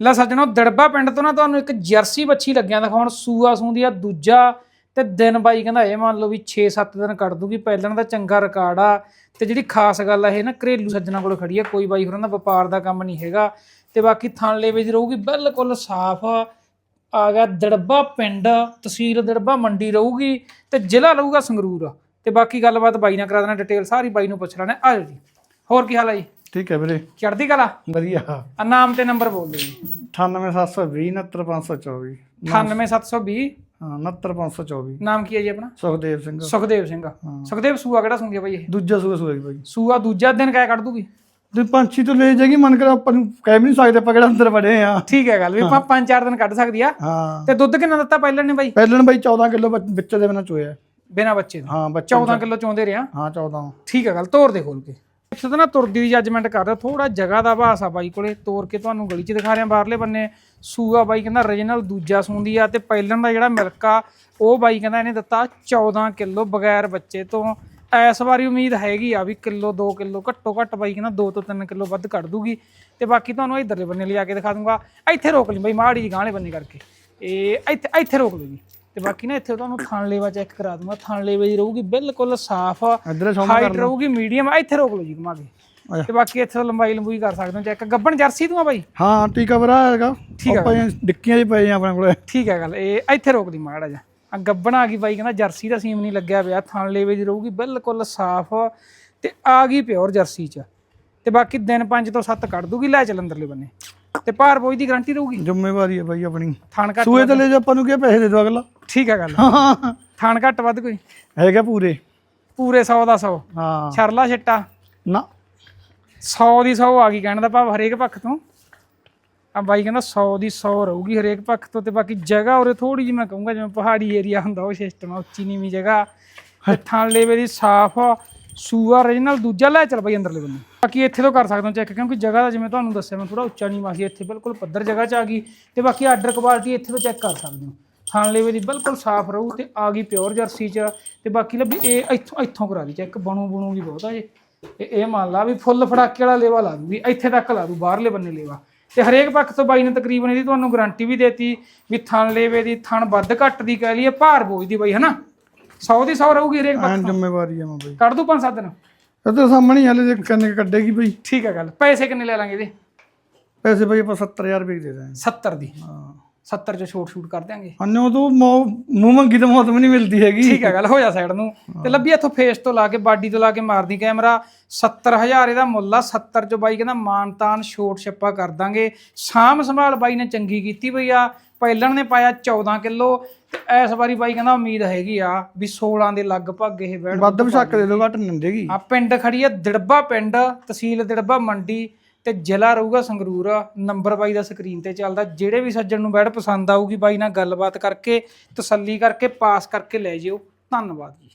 ਲੈ ਸੱਜਣੋ, ਦੜਬਾ ਪਿੰਡ ਤੋਂ ਨਾ ਤੁਹਾਨੂੰ ਇੱਕ ਜਰਸੀ ਬੱਚੀ ਲੱਗਿਆ ਦਿਖਾਉਣ, ਸੂਆ ਸੂੰਦੀ ਆ, ਦੂਜਾ ਤੇ ਦਿਨ ਬਾਈ ਕਹਿੰਦਾ ਇਹ ਮੰਨ ਲਓ ਵੀ 6-7 ਦਿਨ ਕੱਢ ਦੂਗੀ ਪਹਿਲਣ ਦਾ ਚੰਗਾ ਰਿਕਾਰਡ ਆ ਤੇ ਜਿਹੜੀ ਖਾਸ ਗੱਲ ਆ ਇਹ ਨਾ ਘਰੇਲੂ ਸੱਜਣਾ ਕੋਲ ਖੜੀ ਆ, ਕੋਈ ਬਾਈ ਹੋਰਾਂ ਦਾ ਵਪਾਰ ਦਾ ਕੰਮ ਨਹੀਂ ਹੈਗਾ ਤੇ ਬਾਕੀ ਥਣ ਲੇਵੇ ਦੀ ਰਹੂਗੀ, ਬਿਲਕੁਲ ਸਾਫ਼ ਆ ਗਿਆ ਦੜਬਾ ਪਿੰਡ, ਤਹਿਸੀਲ ਦੜਬਾ ਮੰਡੀ ਰਹੂਗੀ ਤੇ ਜ਼ਿਲ੍ਹਾ ਰਹੂਗਾ ਸੰਗਰੂਰ ਤੇ ਬਾਕੀ ਗੱਲਬਾਤ ਬਾਈ ਨਾਲ ਕਰਾ ਦੇਣਾ, ਡਿਟੇਲ ਸਾਰੀ ਬਾਈ ਨੂੰ ਪੁੱਛ ਲੈਣਾ, ਆ ਜੀ। ਹੋਰ ਕੀ ਹਾਲ ਆ ਜੀ? ਠੀਕ ਹੈ ਵੀਰੇ। ਚੜ੍ਹਦੀ ਕਲਾ? ਵਧੀਆ। ਆ ਨਾਮ ਤੇ ਨੰਬਰ ਬੋਲ ਦਿਓ ਜੀ। 98720 69524 98720 ਹਾਂ 69524 ਨਾਮ ਕੀ ਹੈ ਜੀ ਆਪਣਾ? ਸੁਖਦੇਵ ਸਿੰਘ। ਸੁਖਦੇਵ ਸਿੰਘ। ਸੁਖਦੇਵ ਸੂਆ ਕਿਹੜਾ ਸੁਣਦੀ ਬਾਈ ਇਹ? ਦੂਜਾ ਸੂਆ ਸੂਆ ਜੀ ਬਾਈ। ਸੂਆ ਦੂਜਾ ਦਿਨ ਕਿਆ ਕੱਢ ਦੂਗੀ। ਤੇ ਪੰਛੀ ਤੋਂ ਲੈ ਜਾਏਗੀ ਮਨ ਕਰ ਆਪਾਂ ਨੂੰ ਕਹਿ ਵੀ ਨਹੀਂ ਸਕਦੇ ਆਪਾਂ ਕਿਹੜਾ ਅੰਦਰ ਵੜੇ ਆ। ਠੀਕ ਹੈ ਗੱਲ ਵੀ ਆਪਾਂ ਪੰਜ ਚਾਰ ਦਿਨ ਕੱਢ ਸਕਦੀ ਆ। ਹਾਂ। ਤੇ ਦੁੱਧ ਕਿੰਨਾ ਦਿੱਤਾ ਪਹਿਲਾਂ ਨੇ ਬਾਈ? ਪਹਿਲਣ ਬਾਈ 14 ਕਿਲੋ ਵਿੱਚ ਦੇ ਬਿਨਾ ਚੋਇਆ। ਬਿਨਾ ਬੱਚੇ ਦੇ ਹਾਂ ਬੱਚਾ 14 ਕਿਲੋ ਚੋਂਦੇ ਰਿਆ ਹਾਂ 14 ਠੀਕ ਹੈ ਗੱਲ ਤੋਰ ਦੇ ਖੋਲ ਕੇ। ਇੱਥੇ ਤਾਂ ਨਾ ਤੁਰਦੀ ਦੀ ਜੱਜਮੈਂਟ ਕਰਦਾ ਥੋੜਾ ਜਗ੍ਹਾ ਦਾ ਭਾਸ ਆ ਬਾਈ ਕੋਲੇ, ਤੋਰ ਕੇ ਤੁਹਾਨੂੰ ਗਲੀ 'ਚ ਦਿਖਾ ਰਿਹਾ, ਬਾਹਰਲੇ ਬੰਨੇ। ਸੂਆ ਬਾਈ ਕਹਿੰਦਾ ਰੀਜਨਲ ਦੂਜਾ ਸੂੰਦੀ ਆ ਤੇ ਪਹਿਲਣ ਦਾ ਜਿਹੜਾ ਮਿਲਕ ਆ, ਉਹ ਬਾਈ ਕਹਿੰਦਾ ਇਹਨੇ ਦਿੱਤਾ 14 ਕਿਲੋ ਬਗੈਰ ਬੱਚੇ ਤੋਂ। ਇਸ ਵਾਰੀ ਉਮੀਦ ਹੈਗੀ ਆ ਵੀ ਕਿਲੋ 2 ਕਿਲੋ, ਘੱਟੋ ਘੱਟ ਬਾਈ ਕਹਿੰਦਾ 2 ਤੋਂ 3 ਕਿਲੋ ਵੱਧ ਕੱਢ ਦੂਗੀ। ਤੇ ਬਾਕੀ ਤੁਹਾਨੂੰ ਇਧਰਲੇ ਬੰਨੇ ਲਿਆ ਕੇ ਦਿਖਾ ਦੂੰਗਾ। ਇੱਥੇ ਰੋਕ ਲਈ ਬਾਈ, ਮਾੜੀ ਜੀ ਗਾਂਹਲੇ ਬੰਨੇ ਕਰਕੇ। ਇਹ ਇੱਥੇ ਇੱਥੇ ਰੋਕ ਲਓ ਜੀ। ਤੇ ਬਾਕੀ ਨਾ ਇੱਥੇ ਤੁਹਾਨੂੰ ਥਣ ਲੇਵਾ ਚੈੱਕ ਕਰਾ ਦੂੰਗਾ। ਥਣ ਲੇਵੇ ਦੀ ਰਹੂਗੀ ਬਿਲਕੁਲ ਸਾਫ਼ ਹਾਈਟ ਰਹੂਗੀ ਮੀਡੀਅਮ ਇੱਥੇ ਰੋਕ ਲਓ ਜੀ ਘੁਮਾ ਕੇ। ਤੇ ਬਾਕੀ ਇੱਥੇ ਲੰਬਾਈ ਲੰਬੂਈ ਕਰ ਸਕਦੇ ਹੋ ਚੈੱਕ ਗੱਬਣ ਜਰਸੀ ਤੂੰ ਆ ਬਾਈ? ਹਾਂ ਟੀਕਾ ਭਰਾ ਹੈਗਾ ਠੀਕ ਇਹ ਡਿੱਕੀਆਂ 'ਚ ਪਏ ਆ ਆਪਣੇ ਕੋਲੇ। ਠੀਕ ਹੈ ਗੱਲ ਇਹ ਇੱਥੇ ਰੋਕ ਦੀ ਮਾੜਾ ਜਾ ਆ ਗੱਬਣ ਆ ਗਈ ਬਾਈ ਕਹਿੰਦਾ ਜਰਸੀ ਦਾ ਸੀਮ ਨਹੀਂ ਲੱਗਿਆ ਪਿਆ ਥਣ ਲੇਵੇ ਦੀ ਰਹੂਗੀ ਬਿਲਕੁਲ ਸਾਫ਼। ਤੇ ਆ ਗਈ ਪਿਓਰ ਜਰਸੀ ਚ। ਤੇ ਬਾਕੀ ਦਿਨ 5 ਤੋਂ 7 ਕੱਢ ਦੂਗੀ ਲੈ ਚੱਲ ਅੰਦਰਲੇ ਬੰਨੇ। ਤੇ ਭਾਰ ਬੋਝ ਦੀ ਗਾਰੰਟੀ ਰਹੂਗੀ? ਜ਼ਿੰਮੇਵਾਰੀ ਹੈ ਬਾਈ ਆਪਣੀ। ਥਣ ਘੱਟ ਸੂਏ ਤੇ ਲੈ ਜਾ ਆਪਾਂ ਨੂੰ ਕੀ ਪੈਸੇ ਦੇ ਦੋ ਅਗਲਾ? ਠੀਕ ਹੈ ਗੱਲ। ਹਾਂ ਥਣ ਘੱਟ ਵੱਧ ਕੋਈ? ਹੈਗਾ ਪੂਰੇ। ਪੂਰੇ 100 ਦਾ 100 ਹਾਂ। ਛਰਲਾ ਛਿੱਟਾ। ਨਾ। 100 ਦੀ 100 ਆ ਗਈ ਕਹਿਣ ਦਾ ਭਾਵ ਹਰੇਕ ਪੱਖ ਤੋਂ। ਆ ਬਾਈ ਕਹਿੰਦਾ 100 ਦੀ 100 ਰਹੂਗੀ ਹਰੇਕ ਪੱਖ ਤੋਂ ਤੇ ਬਾਕੀ ਜਗ੍ਹਾ ਉਰੇ ਥੋੜੀ ਜਿਹੀ ਮੈਂ ਕਹੂੰਗਾ ਜਿਵੇਂ ਪਹਾੜੀ ਏਰੀਆ ਹੁੰਦਾ ਉਹ ਸਿਸਟਮ ਆ ਉੱਚੀ ਨੀਵੀਂ ਜਗ੍ਹਾ। ਥਣ ਲੇਵੇ ਦੀ ਸਾਫ਼ ਸੂਆ origignal ਦੂਜਾ ਲੈ ਚੱਲ ਬਾਈ ਅੰਦਰਲੇ ਬੰਨੇ ਬਾਕੀ ਇੱਥੇ ਤੋਂ ਕਰ ਸਕਦੇ ਹੋ ਚੈੱਕ ਕਿਉਂਕਿ ਜਗ੍ਹਾ ਦਾ ਜਿਵੇਂ ਤੁਹਾਨੂੰ ਦੱਸਿਆ ਮੈਂ ਥੋੜਾ ਉੱਚਾ ਨੀਵਾਂ ਸੀ ਇੱਥੇ ਬਿਲਕੁਲ ਪੱਧਰ ਜਗ੍ਹਾ 'ਚ ਆ ਗਈ। ਤੇ ਬਾਕੀ ਆਰਡਰ ਕੁਆਲਿਟੀ ਇੱਥੇ ਤੋਂ ਚੈੱਕ ਕਰ ਸਕਦੇ ਹੋ। ਥਣ ਲੇਵੇ ਦੀ ਬਿਲਕੁਲ ਸਾਫ਼ ਰਹੂ ਤੇ ਆ ਗਈ ਪਿਓਰ ਜਰਸੀ 'ਚ ਤੇ ਬਾਕੀ ਲੱਭੀ ਇਹ ਇੱਥੋਂ ਇੱਥੋਂ ਕਰਾ ਦੀ ਚੈੱਕ ਬਣੂ ਬਣੂਗੀ ਬਹੁਤ ਆ ਇਹ। ਤੇ ਇਹ ਮੰਨ ਲਾ ਵੀ ਫੁੱਲ ਫੜਾਕੇ ਵਾਲਾ ਲੇਵਾ ਲਾ ਦੂਗੀ ਇੱਥੇ ਤੱਕ ਲਾ ਦੂ ਬਾਹਰਲੇ ਬੰਨੇ ਲੇਵਾ। ਤੇ ਹਰੇਕ ਪੱਖ ਤੋਂ ਬਾਈ ਨੇ ਤਕਰੀਬਨ ਇਹਦੀ ਤੁਹਾਨੂੰ ਗਾਰੰਟੀ ਵੀ ਦੇਤੀ ਵੀ ਥਣ ਲੇਵੇ ਦੀ ਥਣ ਵੱਧ ਘੱਟ ਦੀ ਕਹਿ ਲਈਏ ਭਾਰ ਬੋਝ ਦੀ ਬਾਈ ਹਨਾ? 100 ਦੀ 100 ਰਹੂਗੀ ਹਰੇਕ ਪੱਖ ਐਨ ਜ਼ਿੰਮੇਵਾਰੀ ਹੈ ਮੈਂ ਬਾਈ। ਕੱਢ ਦੂ ਪੰਜ ਸੱਤ ਦਿਨ। ਇੱਧਰ ਸਾਹਮਣੇ ਹੀ ਹਲੇ ਜੇ ਕੰਨੇ ਕੱਢੇਗੀ ਬਈ। ਠੀਕ ਹੈ ਗੱਲ ਪੈਸੇ ਕਿੰਨੇ ਲੈ ਲਾਂਗੇ ਇਹਦੇ? ਪੈਸੇ ਬਈ ਆਪਾਂ 70000 ਰੁਪਏ ਦੇ ਦਾਂਗੇ। 70 ਦੀ। ਹਾਂ। 70 ਚ ਛੋਟ ਛੂਟ ਕਰ ਦਿਆਂਗੇ। ਅੰਨੋਂ ਤੋਂ ਮੌ- ਮੂੰਹ ਮੰਗੀ ਤਾਂ ਮੌਤ ਵੀ ਨਹੀਂ ਮਿਲਦੀ ਹੈਗੀ। ਠੀਕ ਹੈ ਗੱਲ ਹੋ ਜਾ ਸਾਈਡ ਨੂੰ। ਤੇ ਲੱਭੀ ਇੱਥੋਂ ਫੇਸ ਤੋਂ ਲਾ ਕੇ ਬਾਡੀ ਤੋਂ ਲਾ ਕੇ ਮਾਰਦੀ ਕੈਮਰਾ 70000 ਇਹਦਾ ਮੁੱਲ ਆ 70 ਚ ਬਾਈ ਕਹਿੰਦਾ ਮਾਨਤਾਨ ਛੋਟ ਛੱਪਾ ਕਰ ਦਾਂਗੇ। ਸਾਂਭ ਸੰਭਾਲ ਬਾਈ ਨੇ ਚੰਗੀ ਕੀਤੀ ਬਈ ਆ। ਪਹਿਲਣ ਨੇ ਪਾਇਆ 14 ਕਿਲੋ। ਤੇ ਇਸ ਵਾਰੀ ਬਾਈ ਕਹਿੰਦਾ ਉਮੀਦ ਹੈਗੀ ਆ ਵੀ 16 ਦੇ ਲਗਭਗ ਇਹ ਵੱਧ ਵਿਸ਼ੱਕ ਦੇ ਦੋ ਘੱਟ ਨਹੀਂ ਦੇਗੀ ਆ ਪਿੰਡ ਖੜੀ ਆ ਦਿੜਬਾ ਪਿੰਡ ਤਹਿਸੀਲ ਦਿੜਬਾ ਮੰਡੀ। ਤੇ ਜ਼ਿਲ੍ਹਾ ਰਹੂਗਾ ਸੰਗਰੂਰ, ਨੰਬਰ ਬਾਈ ਦਾ ਸਕਰੀਨ ਤੇ ਚੱਲਦਾ। ਜਿਹੜੇ ਵੀ ਸੱਜਣ ਨੂੰ ਬੈਠ ਪਸੰਦ ਆਊਗੀ ਬਾਈ ਨਾਲ ਗੱਲਬਾਤ ਕਰਕੇ, ਤਸੱਲੀ ਕਰਕੇ, ਪਾਸ ਕਰਕੇ ਲੈ ਜਿਓ। ਧੰਨਵਾਦ ਜੀ।